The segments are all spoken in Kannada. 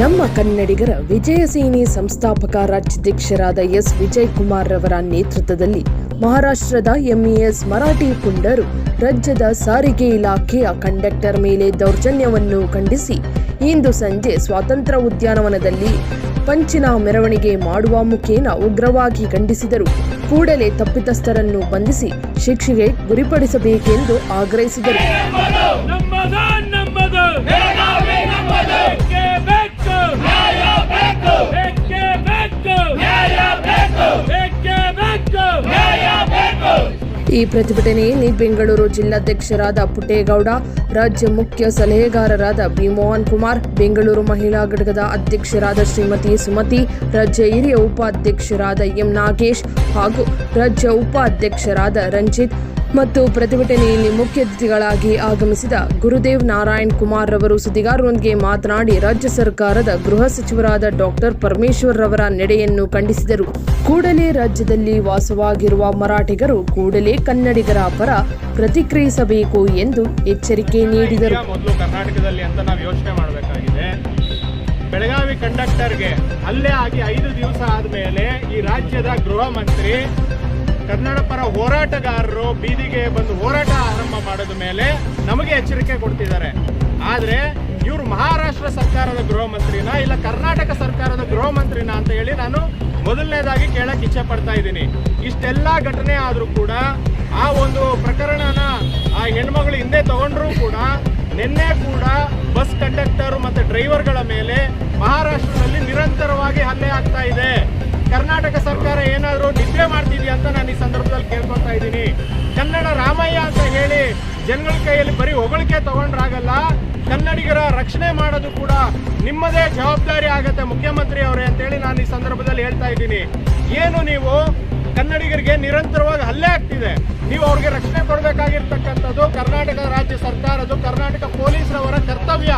ನಮ್ಮ ಕನ್ನಡಿಗರ ವಿಜಯಸೇನಿ ಸಂಸ್ಥಾಪಕ ರಾಜ್ಯಾಧ್ಯಕ್ಷರಾದ ಎಸ್ ವಿಜಯ್ ಕುಮಾರ್ ರವರ ನೇತೃತ್ವದಲ್ಲಿ ಮಹಾರಾಷ್ಟ್ರದ ಎಂಇಎಸ್ ಮರಾಠಿ ಪುಂಡರು ರಾಜ್ಯದ ಸಾರಿಗೆ ಇಲಾಖೆಯ ಕಂಡಕ್ಟರ್ ಮೇಲೆ ದೌರ್ಜನ್ಯವನ್ನು ಖಂಡಿಸಿ ಇಂದು ಸಂಜೆ ಸ್ವಾತಂತ್ರ್ಯ ಉದ್ಯಾನವನದಲ್ಲಿ ಪಂಚಿನ ಮೆರವಣಿಗೆ ಮಾಡುವ ಮುಖೇನ ಉಗ್ರವಾಗಿ ಖಂಡಿಸಿದರು. ಕೂಡಲೇ ತಪ್ಪಿತಸ್ಥರನ್ನು ಬಂಧಿಸಿ ಶಿಕ್ಷೆಗೆ ಗುರಿಪಡಿಸಬೇಕೆಂದು ಆಗ್ರಹಿಸಿದರು. ಈ ಪ್ರತಿಭಟನೆಯಲ್ಲಿ ಬೆಂಗಳೂರು ಜಿಲ್ಲಾಧ್ಯಕ್ಷರಾದ ಪುಟ್ಟೇಗೌಡ, ರಾಜ್ಯ ಮುಖ್ಯ ಸಲಹೆಗಾರರಾದ ಬಿ ಮೋಹನ್ ಕುಮಾರ್, ಬೆಂಗಳೂರು ಮಹಿಳಾ ಘಟಕದ ಅಧ್ಯಕ್ಷರಾದ ಶ್ರೀಮತಿ ಸುಮತಿ, ರಾಜ್ಯ ಹಿರಿಯ ಉಪಾಧ್ಯಕ್ಷರಾದ ಎಂ ನಾಗೇಶ್ ಹಾಗೂ ರಾಜ್ಯ ಉಪಾಧ್ಯಕ್ಷರಾದ ರಂಜಿತ್ ಮತ್ತು ಪ್ರತಿಭಟನೆಯಲ್ಲಿ ಮುಖ್ಯ ಅತಿಥಿಗಳಾಗಿ ಆಗಮಿಸಿದ ಗುರುದೇವ್ ನಾರಾಯಣ್ ಕುಮಾರ್ ರವರು ಸುದ್ದಿಗಾರರೊಂದಿಗೆ ಮಾತನಾಡಿ, ರಾಜ್ಯ ಸರ್ಕಾರದ ಗೃಹ ಸಚಿವರಾದ ಡಾಕ್ಟರ್ ಪರಮೇಶ್ವರ್ ರವರ ನಡೆಯನ್ನು ಖಂಡಿಸಿದರು. ಕೂಡಲೇ ರಾಜ್ಯದಲ್ಲಿ ವಾಸವಾಗಿರುವ ಮರಾಠಿಗರು ಕೂಡಲೇ ಕನ್ನಡಿಗರ ಪರ ಪ್ರತಿಕ್ರಿಯಿಸಬೇಕು ಎಂದು ಎಚ್ಚರಿಕೆ ನೀಡಿದರು. ಕರ್ನಾಟಕದಲ್ಲಿ ಅಂತ ನಾವು ಯೋಚನೆ ಮಾಡಬೇಕಾಗಿದೆ. ಬೆಳಗಾವಿ ಕಂಡಕ್ಟರ್ಗೆ ಅಲ್ಲೇ ಆಗಿ ಐದು ದಿವಸ ಆದಮೇಲೆ ಈ ರಾಜ್ಯದ ಗೃಹ ಮಂತ್ರಿ ಕನ್ನಡ ಪರ ಹೋರಾಟಗಾರರು ಬೀದಿಗೆ ಬಂದು ಹೋರಾಟ ಆರಂಭ ಮಾಡಿದ ಮೇಲೆ ನಮಗೆ ಎಚ್ಚರಿಕೆ ಕೊಡ್ತಿದ್ದಾರೆ. ಆದ್ರೆ ಇವರು ಮಹಾರಾಷ್ಟ್ರ ಸರ್ಕಾರದ ಗೃಹ ಮಂತ್ರಿನ ಇಲ್ಲ ಕರ್ನಾಟಕ ಸರ್ಕಾರದ ಗೃಹ ಮಂತ್ರಿನ ಅಂತ ಹೇಳಿ ನಾನು ಮೊದಲನೇದಾಗಿ ಕೇಳಕ್ಕೆ ಇಚ್ಛೆ ಪಡ್ತಾ ಇದ್ದೀನಿ. ಇಷ್ಟೆಲ್ಲ ಘಟನೆ ಆದರೂ ಕೂಡ ಆ ಒಂದು ಪ್ರಕರಣನ ಆ ಹೆಣ್ಮಗಳು ಹಿಂದೆ ತಗೊಂಡ್ರೂ ಕೂಡ ನಿನ್ನೆ ಕೂಡ ಬಸ್ ಕಂಡಕ್ಟರ್ ಮತ್ತೆ ಡ್ರೈವರ್ಗಳ ಮೇಲೆ ಮಹಾರಾಷ್ಟ್ರದಲ್ಲಿ ನಿರಂತರವಾಗಿ ಹಲ್ಲೆ ಆಗ್ತಾ ಇದೆ. ಕರ್ನಾಟಕ ಸರ್ಕಾರ ಏನಾದರೂ ಸಂದರ್ಭದಲ್ಲಿ ಕೇಳ್ಕೊತಾ ಇದ್ದೀನಿ. ಕನ್ನಡ ರಾಮಯ್ಯ ಅಂತ ಹೇಳಿ ಜನಗಳ ಕೈಯಲ್ಲಿ ಬರೀ ಹೊಗಳಿಕೆ ತಗೊಂಡ್ರಾಗಲ್ಲ, ಕನ್ನಡಿಗರ ರಕ್ಷಣೆ ಮಾಡೋದು ಕೂಡ ನಿಮ್ಮದೇ ಜವಾಬ್ದಾರಿ ಆಗತ್ತೆ ಮುಖ್ಯಮಂತ್ರಿ ಅವರೇ ಅಂತೇಳಿ ನಾನು ಈ ಸಂದರ್ಭದಲ್ಲಿ ಹೇಳ್ತಾ ಇದ್ದೀನಿ. ಏನು ನೀವು ಕನ್ನಡಿಗರಿಗೆ ನಿರಂತರವಾಗಿ ಹಲ್ಲೆ ಆಗ್ತಿದೆ. ನೀವು ಅವ್ರಿಗೆ ರಕ್ಷಣೆ ಕೊಡಬೇಕಾಗಿರ್ತಕ್ಕಂಥದ್ದು ಕರ್ನಾಟಕ ರಾಜ್ಯ ಸರ್ಕಾರದ್ದು ಕರ್ನಾಟಕ ಪೊಲೀಸರವರ ಕರ್ತವ್ಯ.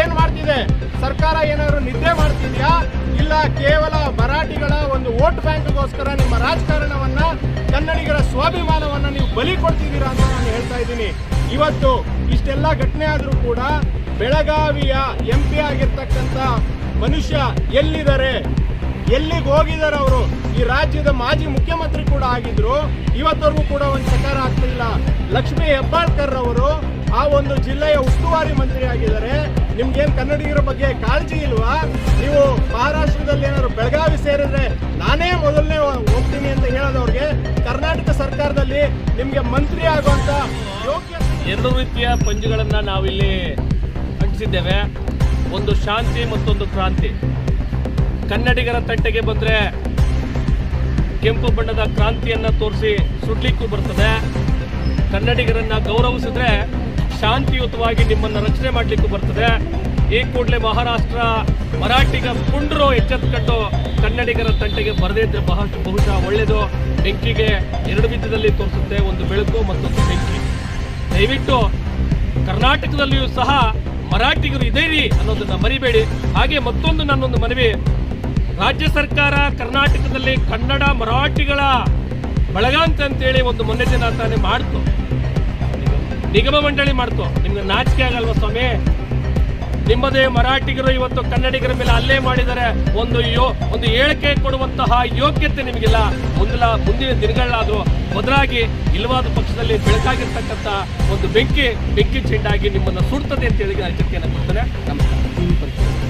ಏನ್ ಮಾಡ್ತಿದೆ? ಸರ್ಕಾರ ಏನಾದ್ರು ನಿದ್ದೆ ಮಾಡ್ತಿದ್ಯಾ? ಇಲ್ಲ ಕೇವಲ ಮರಾಠಿಗಳ ಒಂದು ವೋಟ್ ಬ್ಯಾಂಕ್ಗೋಸ್ಕರ ರಾಜಕಾರಣವನ್ನ ಕನ್ನಡಿಗರ ಸ್ವಾಭಿಮಾನವನ್ನ ನೀವು ಬಲಿ ಕೊಡ್ತಿದ್ದೀರಾ ಅಂತ ನಾನು ಹೇಳ್ತಾ ಇದ್ದೀನಿ. ಇವತ್ತು ಇಷ್ಟೆಲ್ಲ ಘಟನೆ ಆದರೂ ಕೂಡ ಬೆಳಗಾವಿಯ ಎಂ ಪಿ ಆಗಿರ್ತಕ್ಕಂಥ ಮನುಷ್ಯ ಎಲ್ಲಿದ್ದಾರೆ? ಎಲ್ಲಿಗೆ ಹೋಗಿದ್ದಾರೆ ಅವರು? ಈ ರಾಜ್ಯದ ಮಾಜಿ ಮುಖ್ಯಮಂತ್ರಿ ಕೂಡ ಆಗಿದ್ರು. ಇವತ್ತವರೆಗೂ ಕೂಡ ಒಂದು ಸಕಾರ ಆಗ್ತಿಲ್ಲ ಲಕ್ಷ್ಮೀ ಹೆಬ್ಬಾಳ್ಕರ್ ಅವರು ಆ ಒಂದು ಜಿಲ್ಲೆಯ ಉಸ್ತುವಾರಿ ಮಂತ್ರಿ ಆಗಿದ್ದಾರೆ. ನಿಮ್ಗೇನು ಕನ್ನಡಿಗರ ಬಗ್ಗೆ ಕಾಳಜಿ ಇಲ್ವಾ? ನೀವು ಮಹಾರಾಷ್ಟ್ರದಲ್ಲಿ ಏನಾದ್ರು ಬೆಳಗಾವಿ ಸೇರಿದ್ರೆ ನಾನೇ ಅಂತ ಹೇಳೋದವ್ರಿಗೆ ಕರ್ನಾಟಕ ಸರ್ಕಾರದಲ್ಲಿ ನಿಮ್ಗೆ ಮಂತ್ರಿ ಆಗುವಂತ ಯೋಗ್ಯ ಎರಡು ರೀತಿಯ ಪಂಜುಗಳನ್ನ ನಾವಿಲ್ಲಿ ಅಂಟಿಸಿದ್ದೇವೆ. ಒಂದು ಶಾಂತಿ ಮತ್ತೊಂದು ಕ್ರಾಂತಿ. ಕನ್ನಡಿಗರ ತಟ್ಟೆಗೆ ಬಂದ್ರೆ ಕೆಂಪು ಬಣ್ಣದ ಕ್ರಾಂತಿಯನ್ನ ತೋರಿಸಿ ಸುಡ್ಲಿಕ್ಕೂ ಬರ್ತದೆ. ಕನ್ನಡಿಗರನ್ನ ಗೌರವಿಸಿದ್ರೆ ಶಾಂತಿಯುತವಾಗಿ ನಿಮ್ಮನ್ನ ರಕ್ಷಣೆ ಮಾಡಲಿಕ್ಕೂ ಬರ್ತದೆ. ಈ ಕೂಡಲೇ ಮಹಾರಾಷ್ಟ್ರ ಮರಾಠಿಗ ಪುಂಡ್ರು ಎಚ್ಚೆತ್ಕೊಂಡು ಕನ್ನಡಿಗರ ತಂಟೆಗೆ ಬರದೇ ಬಹಳಷ್ಟು ಬಹುಶಃ ಒಳ್ಳೆಯದು ಬೆಂಕಿಗೆ ಎರಡು ವಿಧದಲ್ಲಿ ತೋರಿಸುತ್ತೆ ಒಂದು ಬೆಳಕು ಮತ್ತೊಂದು ಬೆಂಕಿ. ದಯವಿಟ್ಟು ಕರ್ನಾಟಕದಲ್ಲಿಯೂ ಸಹ ಮರಾಠಿಗರು ಇದೇರಿ ಅನ್ನೋದನ್ನು ಮರಿಬೇಡಿ. ಹಾಗೆ ಮತ್ತೊಂದು ನನ್ನೊಂದು ಮನವಿ. ರಾಜ್ಯ ಸರ್ಕಾರ ಕರ್ನಾಟಕದಲ್ಲಿ ಕನ್ನಡ ಮರಾಠಿಗಳ ಬಳಗಾಂತ ಅಂತೇಳಿ ಒಂದು ಮೊನ್ನೆ ದಿನ ತಾನೇ ಮಾಡ್ತು. ನಿಗಮ ಮಂಡಳಿ ಮಾಡ್ತು. ನಿಮ್ಗೆ ನಾಚಿಕೆ ಆಗಲ್ವಾ ಸ್ವಾಮಿ? ನಿಮ್ಮದೇ ಮರಾಠಿಗರು ಇವತ್ತು ಕನ್ನಡಿಗರ ಮೇಲೆ ಅಲ್ಲೇ ಮಾಡಿದರೆ ಒಂದು ಯೋ, ಒಂದು ಹೇಳಿಕೆ ಕೊಡುವಂತಹ ಯೋಗ್ಯತೆ ನಿಮಗಿಲ್ಲ. ಮುಂದಿನ ಮುಂದಿನ ದಿನಗಳಾದರೂ ಬದಲಾಗಿ ಇಲ್ಲವಾದ ಪಕ್ಷದಲ್ಲಿ ಬೆಳಕಾಗಿರ್ತಕ್ಕಂಥ ಒಂದು ಬೆಂಕಿ ಬೆಂಕಿ ಚೆಂಡಾಗಿ ನಿಮ್ಮನ್ನು ಸುಡ್ತದೆ ಅಂತ ಹೇಳಿ ನಾನು ಎಚ್ಚರಿಕೆಯನ್ನು ಕೊಡ್ತೇನೆ. ನಮಸ್ಕಾರ.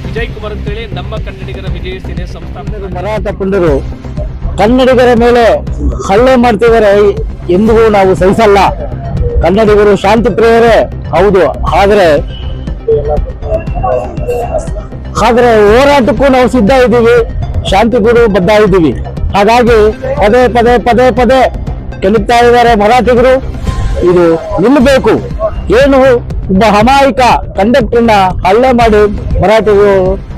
ವಿಜಯ್ ಕುಮಾರ್ ಅಂತೇಳಿ ನಮ್ಮ ಕನ್ನಡಿಗರ ವಿಜಯ ಸೇನೆ ಸಂಸ್ಥಾಪನೆ ಮರಾಠ ಪುಂಡರು ಕನ್ನಡಿಗರ ಮೇಲೆ ಹಲ್ಲೆ ಮಾಡ್ತಿದ್ದಾರೆ ಎಂದಿಗೂ ನಾವು ಸಹಿಸಲ್ಲ. ಕನ್ನಡಿಗರು ಶಾಂತಿ ಪ್ರಿಯರೇ, ಹೌದು. ಆದ್ರೆ ಆದ್ರೆ ಹೋರಾಟಕ್ಕೂ ನಾವು ಸಿದ್ಧ ಇದ್ದೀವಿ ಶಾಂತಿಗೂ ಬದ್ಧ ಇದ್ದೀವಿ. ಹಾಗಾಗಿ ಪದೇ ಪದೇ ಪದೇ ಪದೇ ಕೇಳುತ್ತಾ ಇದ್ದಾರೆ ಮರಾಠಿಗರು ಇದು ನಿಲ್ಲಬೇಕು. ಏನು ಒಬ್ಬ ಅಮಾಯಕ ಕಂಡಕ್ಟರ್ನ ಹಲ್ಲೆ ಮಾಡಿ ಮರಾಠಿಗರು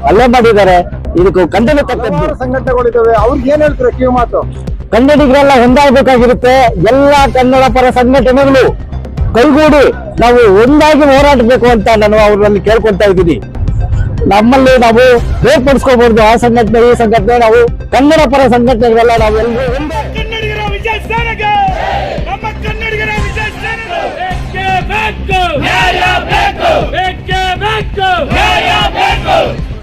ಹಲ್ಲೆ ಮಾಡಿದ್ದಾರೆ ಇದಕ್ಕೂ ಖಂಡನೆ ತಕ್ಕದ್ದು ಸಂಘಟನೆಗಳಿದ್ದಾವೆ ಅವ್ರಿಗೆ ಏನ್ ಹೇಳ್ತಾರೆ ಕಿವಿ ಮಾತು? ಕನ್ನಡಿಗರೆಲ್ಲ ಹೊಂದಾಗಬೇಕಾಗಿರುತ್ತೆ ಎಲ್ಲಾ ಕನ್ನಡ ಪರ ಸಂಘಟನೆಗಳು ಕೈಗೂಡಿ ನಾವು ಒಂದಾಗಿ ಹೋರಾಡಬೇಕು ಅಂತ ನಾನು ಅವ್ರಲ್ಲಿ ಕೇಳ್ಕೊಳ್ತಾ ಇದ್ದೀನಿ. ನಮ್ಮಲ್ಲಿ ನಾವು ಬೇರ್ಪಡಿಸ್ಕೋಬಹುದು ಆ ಸಂಘಟನೆ ಈ ಸಂಘಟನೆ ನಾವು ಕನ್ನಡ ಪರ ಸಂಘಟನೆಗಳೆಲ್ಲ ನಾವು ಎಲ್ಲರೂ